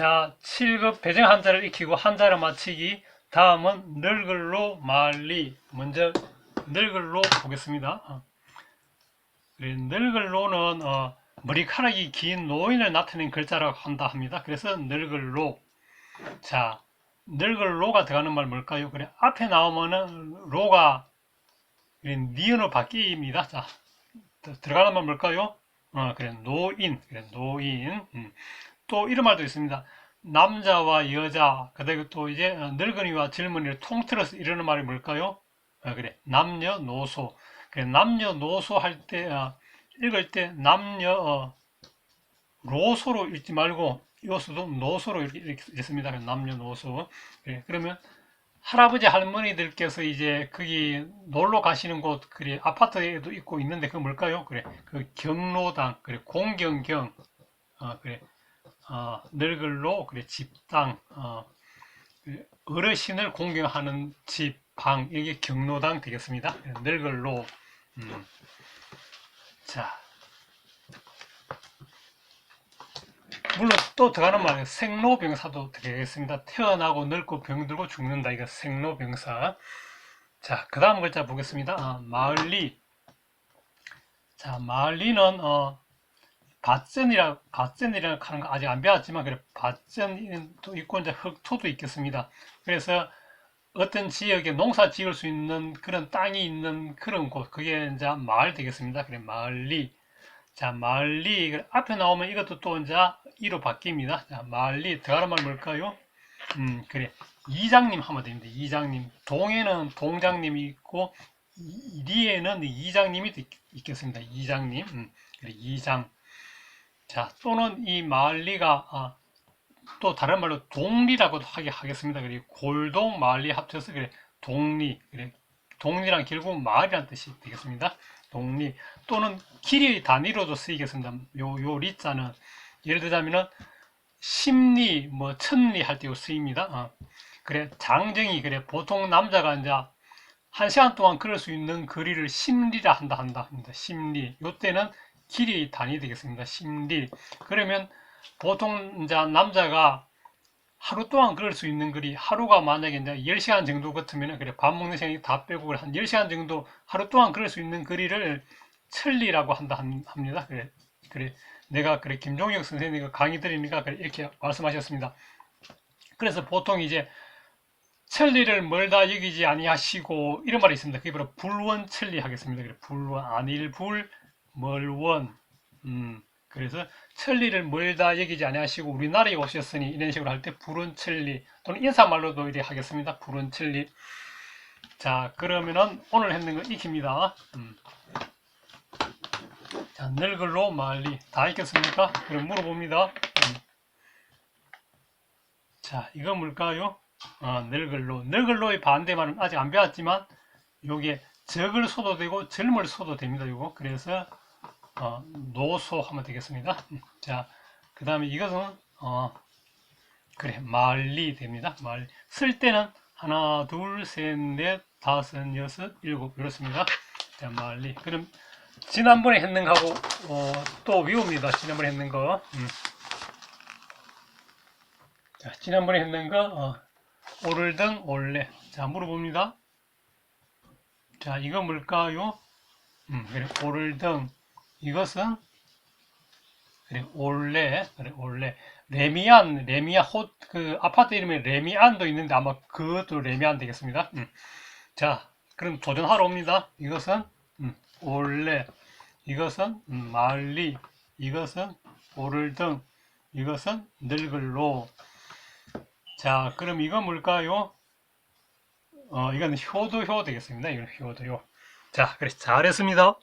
자, 7급 배정 한자를 익히고 한자를 맞히기. 다음은 늙을로 말리. 먼저 늙을로 보겠습니다. 어. 그래, 늙을로는 어, 머리카락이 긴 노인을 나타낸 글자라고 한다 합니다. 그래서 늙을로. 자, 늙을로가 들어가는 말 뭘까요? 그래, 앞에 나오면은 로가 니은으로 바뀝니다. 자, 더- 들어가는 말 뭘까요? 어, 그래, 노인. 그래, 노인. 음. 또 이런 말도 있습니다. 남자와 여자, 그다음에 또 이제 어, 늙은이와 젊은이를 통틀어서 이러는 말이 뭘까요? 어, 그래, 남녀노소. 그래, 남녀노소 할 때, 어, 읽을 때 남녀, 어, 로소로 읽지 말고, 요수도 노소로 이렇게, 읽습니다. 남녀노소. 그래, 그러면 할아버지 할머니들께서 이제 거기 놀러 가시는 곳, 그래, 아파트에도 있고 있는데 그 뭘까요? 그래, 그 경로당, 그래, 공경경, 어, 그래, 어, 늙을로, 그래, 집당, 어, 그래, 어르신을 공경하는 집, 방, 이게 경로당 되겠습니다. 그래, 늙을로, 음. 자. 물론 또 들어가는 말은 생로병사도 되겠습니다. 태어나고 늙고 병들고 죽는다. 이거 생로병사. 자, 그 다음 글자 보겠습니다. 아, 마을리. 자, 마을리는, 어, 밭전이라, 밭전이라 하는 거 아직 안 배웠지만, 그래, 밭전도 있고, 이제 흑토도 있겠습니다. 그래서 어떤 지역에 농사 지을 수 있는 그런 땅이 있는 그런 곳, 그게 이제 마을 되겠습니다. 그래, 마을리. 자, 마을리. 그래, 앞에 나오면 이것도 또 이제 이로 바뀝니다. 자, 마을리. 들어가는 말 뭘까요? 음, 그래. 이장님 하면 됩니다. 이장님. 동에는 동장님이 있고, 이- 리에는 이장님이 있- 있겠습니다. 이장님. 음, 그래, 이장. 자, 또는 이 마을리가, 아, 또 다른 말로 동리라고도 하게 하겠습니다. 그리고 골동, 마을리 합쳐서 그래, 동리. 그래, 동리랑 결국 마을이라는 뜻이 되겠습니다. 동리. 또는 길의 단위로도 쓰이겠습니다. 요, 요 리자는, 예를 들자면은, 십리, 뭐, 천리 할때 쓰입니다. 어. 그래, 장정이, 그래, 보통 남자가 이제 한 시간 동안 걸을 수 있는 거리를 심리라 한다 한다 합니다. 심리. 요때는 길이 단위 되겠습니다. 심리. 그러면 보통 이제 남자가 하루 동안 걸을 수 있는 거리, 하루가 만약에 이제 10시간 정도 같으면, 그래, 밥 먹는 시간이 다 빼고, 한 10시간 정도 하루 동안 걸을 수 있는 거리를 천리라고 한다 함- 합니다. 그래, 그래, 내가, 그래, 김종혁 선생님이 강의 드리니까, 그래, 이렇게 말씀하셨습니다. 그래서 보통 이제, 천리를 멀다 여기지 아니하시고 이런 말이 있습니다. 그게 바로 불원천리 하겠습니다. 그래 불원 안일불 멀원 음 그래서 천리를 멀다 여기지 아니하시고 우리나라에 오셨으니 이런 식으로 할때 불원천리 또는 인사말로도 이렇게 하겠습니다. 불원천리 자 그러면은 오늘 했는 거 익힙니다. 음. 자 늙을로 말리 다 익혔습니까? 그럼 물어봅니다. 음. 자 이거 뭘까요? 어, 늙을로. 늙을로의 반대말은 아직 안 배웠지만, 요게 적을 써도 되고, 젊을 써도 됩니다, 요거. 그래서, 어, 노소 하면 되겠습니다. 음, 자, 그 다음에 이것은, 어, 그래, 말리 됩니다. 말. 쓸 때는 하나, 둘, 셋, 넷, 다섯, 여섯, 일곱, 이렇습니다. 자, 말리. 그럼, 지난번에 했는 거하고, 어, 또 외웁니다. 지난번에 했는 거. 음. 자, 지난번에 했는 거, 어, 오를 등 올레 자 물어봅니다 자 이거 뭘까요 음, 그래 오를 등 이것은 올레 올레 레미안 레미안 호그 아파트 이름에 레미안도 있는데 아마 그것도 레미안 되겠습니다 음. 자 그럼 도전하러 옵니다 이것은 음, 올레 이것은 음, 말리 이것은 오를등 이것은 늙을로 자, 그럼 이건 뭘까요? 어, 이건 효도효 되겠습니다. 이건 효도효. 자, 그래 잘했습니다.